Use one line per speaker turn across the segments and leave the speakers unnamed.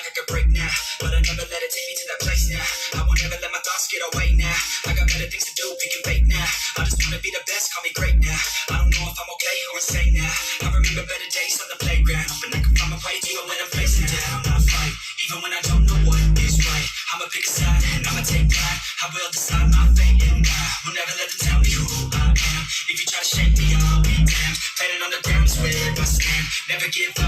like I could break now, but I never let it take me to that place now. I won't ever let my thoughts get away now. I got better things to do, can fake now. I just wanna be the best, call me great now. I don't know if I'm okay or insane now. I remember better days on the playground, hoping I can find my way even when I'm facing down. I fight, even when I don't know what is right. I'ma pick a side and I'ma take pride. I will decide my fate and I will never let them tell me who I am. If you try to shake me, I'll be damned. Planning on the is where I stand. Never give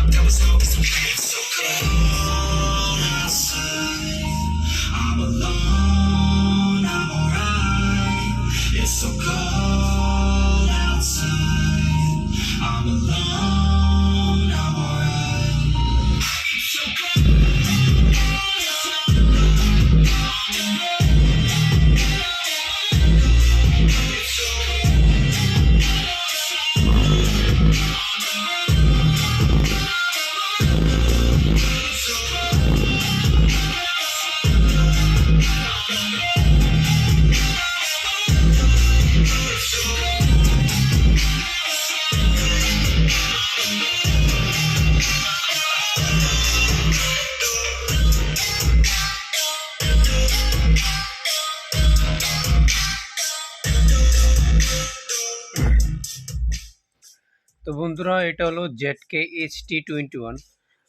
তো বন্ধুরা, এটা হলো Z K H T twenty one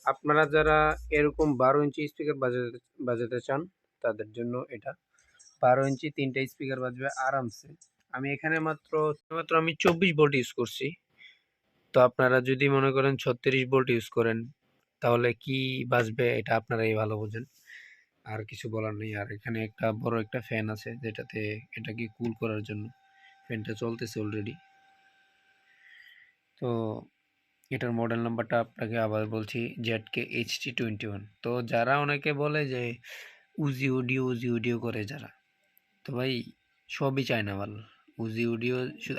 আপনারা যারা এরকম বারো inch speaker বাজাতে বাজাতে চান, তাদের জন্য এটা। বারো ইঞ্চি তিনটা স্পিকার বাজবে আরামসে। আমি এখানে মাত্র মাত্র আমি চব্বিশ ভোল্ট ইউজ করছি। তো আপনারা যদি মনে করেন ছত্রিশ ভোল্ট ইউজ করেন, তাহলে কি বাজবে এটা আপনারাই ভালো বোঝেন। আর কিছু বলার নেই। আর এখানে একটা বড় একটা ফ্যান আছে, যেটাতে এটাকে কুল করার জন্য। ফ্যানটা চলতেছে অলরেডি তো এটার মডেল নাম্বারটা আপনাকে আবার বলছি Z K H T twenty one তো যারা অনেকে বলে যে উজি অডিও উজি অডিও করে যারা, তো ভাই সবই চায় না ভালো। উজি অডিও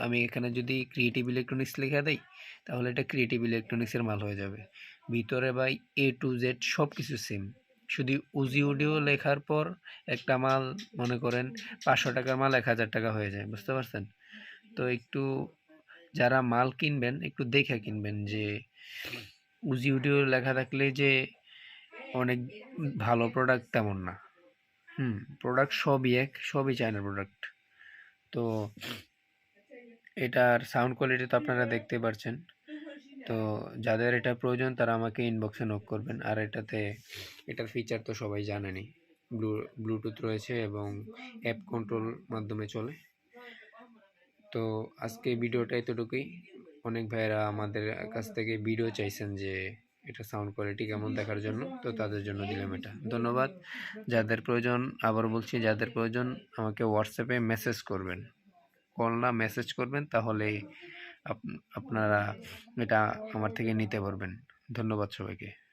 আমি এখানে যদি ক্রিয়েটিভ ইলেকট্রনিক্স লিখে দেই, তাহলে এটা ক্রিয়েটিভ ইলেকট্রনিক্সের মাল হয়ে যাবে। ভিতরে ভাই এ টু জেড সব কিছু সেম শুধু উজি অডিও লেখার পর একটা মাল, মনে করেন পাঁচশো টাকার মাল এক হাজার টাকা হয়ে যায়, বুঝতে পারছেন? তো একটু যারা মাল কিনবেন একটু দেখে কিনবেন যে উজি উডিও লেখা থাকলে যে অনেক ভালো প্রোডাক্ট তেমন না। হুম প্রোডাক্ট সবই এক সবই চায়না প্রোডাক্ট তো এটার সাউন্ড কোয়ালিটি তো আপনারা দেখতে পারছেন। তো যাদের এটা প্রয়োজন তারা আমাকে ইনবক্সে নক করবেন। আর এটাতে এটার ফিচার তো সবাই জানেনই। ব্লু ব্লুটুথ রয়েছে এবং অ্যাপ কন্ট্রোল মাধ্যমে চলে। তো আজকে ভিডিওটা এতটুকুই। অনেক ভাইয়েরা আমাদের কাছ থেকে ভিডিও চাইছেন যে এটা সাউন্ড কোয়ালিটি কেমন দেখার জন্য, তো তাদের জন্য দিলাম এটা। ধন্যবাদ। যাদের প্রয়োজন, আবার বলছি, যাদের প্রয়োজন আমাকে হোয়াটসঅ্যাপে মেসেজ করবেন। কল না মেসেজ করবেন, তাহলে আপনারা এটা আমার থেকে নিতে পারবেন। ধন্যবাদ সবাইকে।